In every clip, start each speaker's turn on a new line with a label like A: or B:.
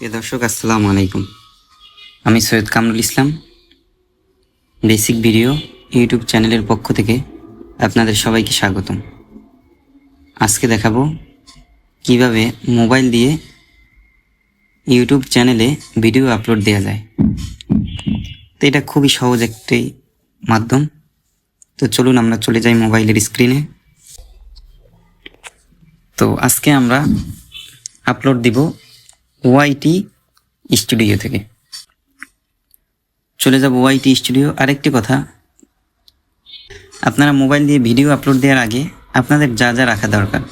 A: প্রিয় দর্শক, আসসালামু আলাইকুম। আমি Syed Kamrul Islam. Basic video YouTube চ্যানেলের পক্ষ থেকে আপনাদের সবাইকে স্বাগতম। আজকে দেখাবো কীভাবে মোবাইল দিয়ে ইউটিউব চ্যানেলে ভিডিও আপলোড দেওয়া যায়। তো এটা খুবই সহজ একটি মাধ্যম। তো চলুন আমরা চলে যাই মোবাইলের স্ক্রিনে। তো আজকে আমরা আপলোড দিব ওয়াইটি স্টুডিও থেকে। চলে যাব ওয়াইটি স্টুডিও। আরেকটি কথা, আপনারা মোবাইল দিয়ে ভিডিও আপলোড দেওয়ার আগে আপনাদের যা যা রাখা দরকার,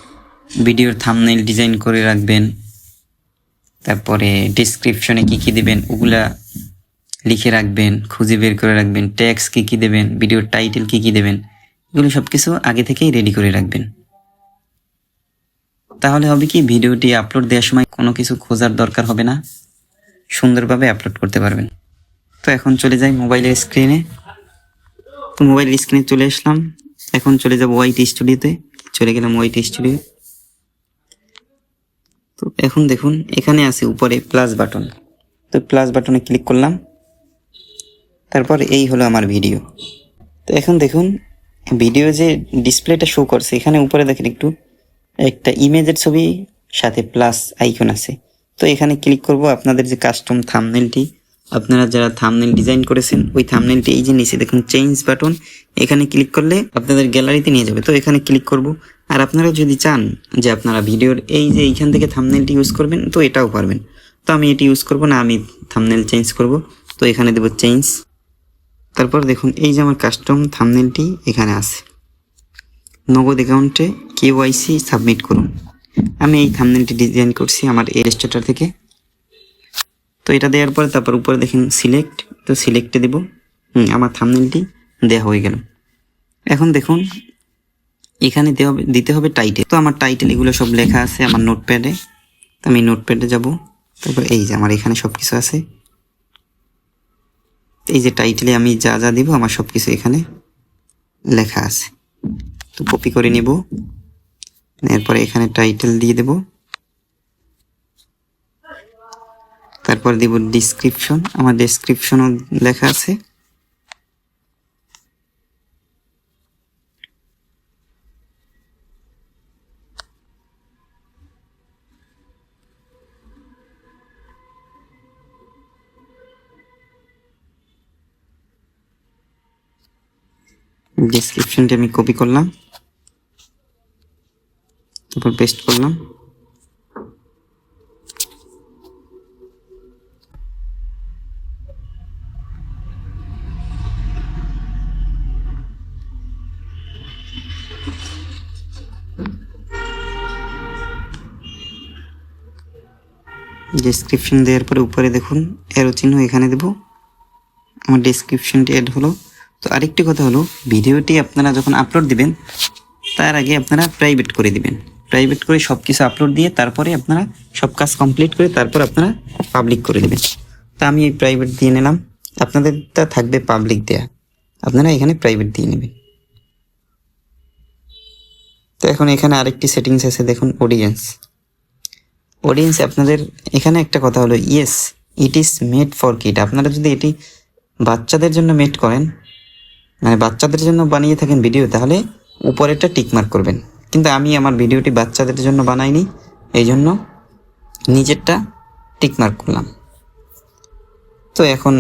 A: ভিডিওর থামনেল ডিজাইন করে রাখবেন, তারপরে ডিসক্রিপশনে কি কি দেবেন ওগুলা লিখে রাখবেন, খুঁজে বের করে রাখবেন ট্যাক্স কি কি দেবেন ভিডিওর টাইটেল কি কি দেবেন, এগুলো সব কিছু আগে থেকেই রেডি করে রাখবেন। তাহলে হবে কি ভিডিওটি আপলোড দেওয়ার সময় কোনো কিছু খোঁজার দরকার হবে না। সুন্দরভাবে আপলোড করতে পারবেন। তো এখন চলে যাই মোবাইলের স্ক্রিনে তো মোবাইলের স্ক্রিনে চলে আসলাম। এখন চলে যাব ওয়াইটি স্টুডিওতে চলে গেলাম ওয়াইটি স্টুডিও তো এখন দেখুন, এখানে আছে উপরে প্লাস বাটন তো প্লাস বাটনে ক্লিক করলাম। তারপর এই হলো আমার ভিডিও তো এখন দেখুন ভিডিও যে ডিসপ্লেটা শো করছে, এখানে উপরে দেখেন একটু। একটা ইমেজের ছবি, সাথে প্লাস আইকন আছে। তো এখানে ক্লিক করব আপনাদের যে কাস্টম থামনেলটি আপনারা যারা থামনেল ডিজাইন করেছেন, ওই থামনেলটি এই যে নিচে দেখুন চেঞ্জ বাটন এখানে ক্লিক করলে আপনাদের গ্যালারিতে নিয়ে যাবে। তো এখানে ক্লিক করব। আর আপনারা যদি চান যে আপনারা ভিডিওর এই যে এইখান থেকে থামনেলটি ইউজ করবেন, তো এটাও পারবেন। তো আমি এটি ইউজ করব না, আমি থামনেল চেঞ্জ করব। তো এখানে দেব চেঞ্জ তারপর দেখুন, এই যে আমার কাস্টম থামনেলটি এখানে আছে। নগদ অ্যাকাউন্টে কেওয়াইসি সাবমিট করুন। আমি এই থামনেলটি ডিজাইন করছি আমার এলস্টেটার থেকে। তো এটা দেওয়ার পরে তারপর উপরে দেখেন সিলেক্ট তো সিলেক্টে দেব। হুম, আমার থামনেলটি দেওয়া হয়ে গেল। এখন দেখুন, এখানে দেওয়া দিতে হবে টাইটেল তো আমার টাইটেল এগুলো সব লেখা আছে আমার নোটপ্যাডে তো আমি নোটপ্যাডে যাব। তারপর এই যে আমার এখানে সব কিছু আছে। এই যে টাইটেলে আমি যা যা দিব, আমার সব কিছু এখানে লেখা আছে। তো কপি করে নিব। এরপরে এখানে টাইটেল দিয়ে দেব। তারপর দিব ডিসক্রিপশন আমার ডেসক্রিপশনও লেখা আছে। ডিসক্রিপশনটি আমি কপি করলাম। তারপর পেস্ট করলাম। ডেসক্রিপশন দেওয়ার পরে উপরে দেখুন এরো চিহ্ন এখানে দেব। আমার ডেসক্রিপশনটি অ্যাড হলো। তো আরেকটি কথা হলো ভিডিওটি আপনারা যখন আপলোড দিবেন, তার আগে আপনারা প্রাইভেট করে দিবেন। প্রাইভেট করে সব কিছু আপলোড দিয়ে তারপরে আপনারা সব কাজ কমপ্লিট করে তারপর আপনারা পাবলিক করে দেবেন তা আমি এই প্রাইভেট দিয়ে নিলাম। আপনাদেরটা থাকবে পাবলিক দেয়া। আপনারা এখানে প্রাইভেট দিয়ে নেবেন। তো এখন এখানে আরেকটি সেটিংস আছে, দেখুন অডিয়েন্স অডিয়েন্স আপনাদের, এখানে একটা কথা হলো yes it is made for kid আপনারা যদি এটি বাচ্চাদের জন্য মেড করেন মানে বাচ্চাদের জন্য বানিয়ে থাকেন ভিডিও তাহলে উপরেরটা টিকমার্ক করবেন। কিন্তু আমি আমার ভিডিওটি বাচ্চাদের জন্য বানাইনি, এই জন্য নিজেরটা টিকমার্ক করলাম। তো এখন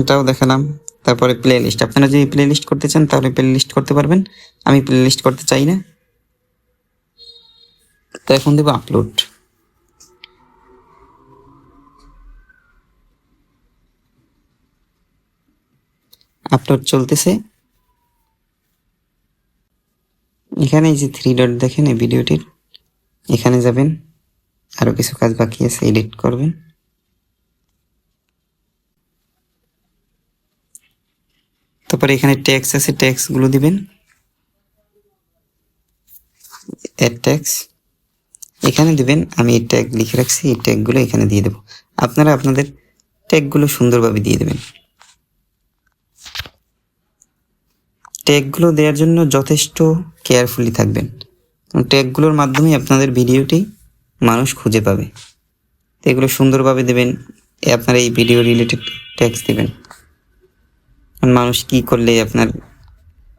A: এটাও দেখালাম, তারপরে প্লে লিস্ট আপনারা যদি প্লে লিস্ট করতে চান, তাহলে প্লে লিস্ট করতে পারবেন। আমি প্লে লিস্ট করতে চাই না। তো এখন দেবো আপলোড আপলোড চলতেছে। এখানে যে থ্রি ডট দেখেন, এই ভিডিওটির, এখানে যাবেন, আরও কিছু কাজ বাকি আছে এডিট করবেন। তারপরে এখানে ট্যাক্স আছে ট্যাক্সগুলো দিবেন। অ্যাড ট্যাক্স এখানে দিবেন, আমি এই ট্যাগ লিখে রাখছি, এই ট্যাগগুলো এখানে দিয়ে দেবো। আপনারা আপনাদের ট্যাগগুলো সুন্দরভাবে দিয়ে দেবেন। ট্যাগগুলো দেওয়ার জন্য যথেষ্ট কেয়ারফুলি থাকবেন। ট্যাগগুলোর মাধ্যমে আপনাদের ভিডিওটি মানুষ খুঁজে পাবে। তো এগুলো সুন্দরভাবে দেবেন আপনার এই ভিডিও রিলেটেড ট্যাক্স দেবেন। মানুষ কি করলে আপনার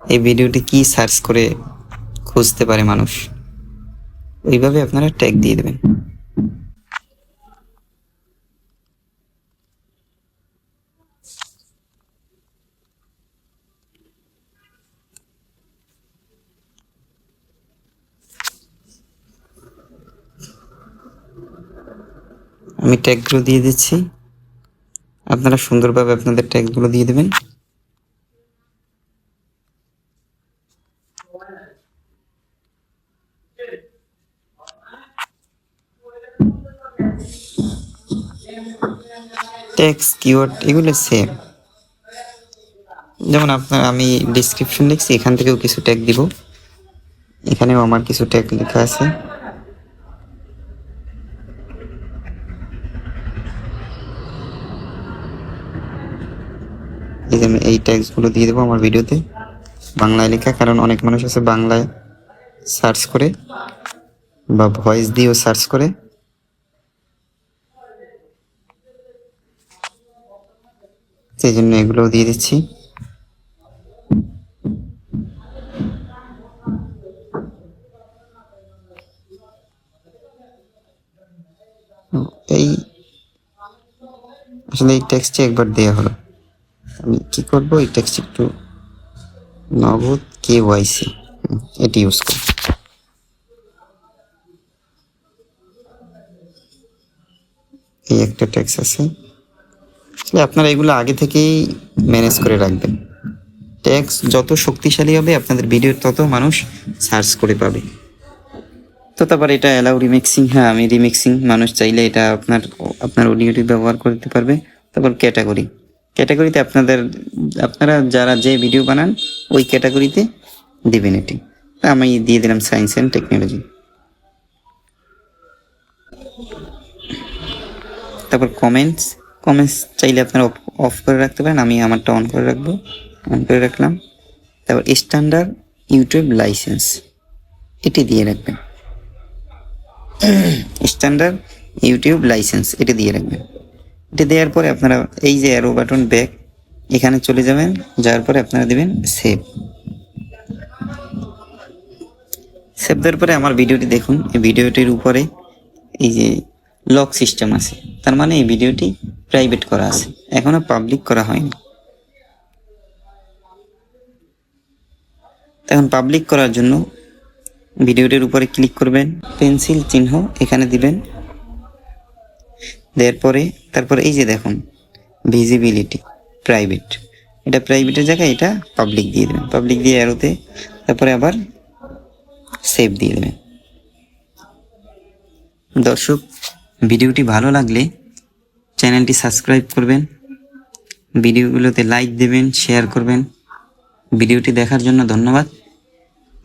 A: এই ভিডিওটি কি সার্চ করে খুঁজতে পারে মানুষ? ওইভাবে আপনারা ট্যাগ দিয়ে দেবেন। আমি ট্যাগগুলো দিয়ে দিচ্ছি। আপনারা সুন্দরভাবে আপনাদের ট্যাগগুলো দিয়ে দেবেন। ট্যাক্স কিওয়ার্ড এগুলো সেম যেমন আপনার আমি ডিসক্রিপশন লিখছি, এখান থেকেও কিছু ট্যাগ দিব। এখানেও আমার কিছু ট্যাগ লেখা আছে। এই আমি এই ট্যাগসগুলো দিয়ে দেবো আমার ভিডিওতে বাংলায় লেখা, কারণ অনেক মানুষ আছে বাংলায় সার্চ করে বা ভয়েস দিয়েও সার্চ করে। সেই জন্য এগুলোও দিয়ে দিচ্ছি। এই, আসলে এই টেক্সটটি একবার দেওয়া হলো। আমি কি করব? এই টেক্সট একটু নগদ কে ওয়াইসি এটি ইউজ করব। এই একটা ট্যাক্স আছে। আপনারা এগুলো আগে থেকেই ম্যানেজ করে রাখবেন। ট্যাক্স যত শক্তিশালী হবে, আপনাদের ভিডিও তত মানুষ সার্চ করে পাবে। তো তারপর এটা অ্যালাউ রিমিক্সিং হ্যাঁ আমি রিমিক্সিং মানুষ চাইলে এটা আপনার আপনার অডিওটি ব্যবহার করতে পারবে। তারপর ক্যাটাগরি ক্যাটাগরিতে আপনাদের, আপনারা যারা যে ভিডিও বানান, ওই ক্যাটাগরিতে দিবেন এটি। আমি দিয়ে দিলাম সায়েন্স অ্যান্ড টেকনোলজি তারপর কমেন্টস কমেন্টস চাইলে আপনারা অফ করে রাখতে পারেন। আমি আমারটা অন করে রাখব। অন করে রাখলাম। তারপর স্ট্যান্ডার্ড ইউটিউব লাইসেন্স এটি দিয়ে রাখবেন। স্ট্যান্ডার্ড ইউটিউব লাইসেন্স এটি দিয়ে রাখবেন। এটি দেওয়ার পরে আপনারা এই যে অ্যারো বাটন ব্যাক এখানে চলে যাবেন, যাওয়ার পরে আপনারা দেবেন সেভ সেভ দেওয়ার পরে আমার ভিডিওটি দেখুন। এই ভিডিওটির উপরে এই যে লক সিস্টেম আছে, তার মানে এই ভিডিওটি প্রাইভেট করা আছে। এখনও পাবলিক করা হয়নি। এখন পাবলিক করার জন্য ভিডিওটির উপরে ক্লিক করবেন পেন্সিল চিহ্ন এখানে দিবেন। দেওয়ার পরে তারপরে এই যে দেখুন ভিজিবিলিটি প্রাইভেট এটা প্রাইভেটের জায়গায় এটা পাবলিক দিয়ে দেবেন। পাবলিক দিয়ে অ্যারোতে তারপরে আবার সেভ দিয়ে দেবেন। দর্শক, ভিডিওটি ভালো লাগলে চ্যানেলটি সাবস্ক্রাইব করবেন, ভিডিওগুলোতে লাইক দেবেন শেয়ার করবেন। ভিডিওটি দেখার জন্য ধন্যবাদ।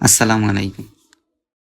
A: আসসালামু আলাইকুম।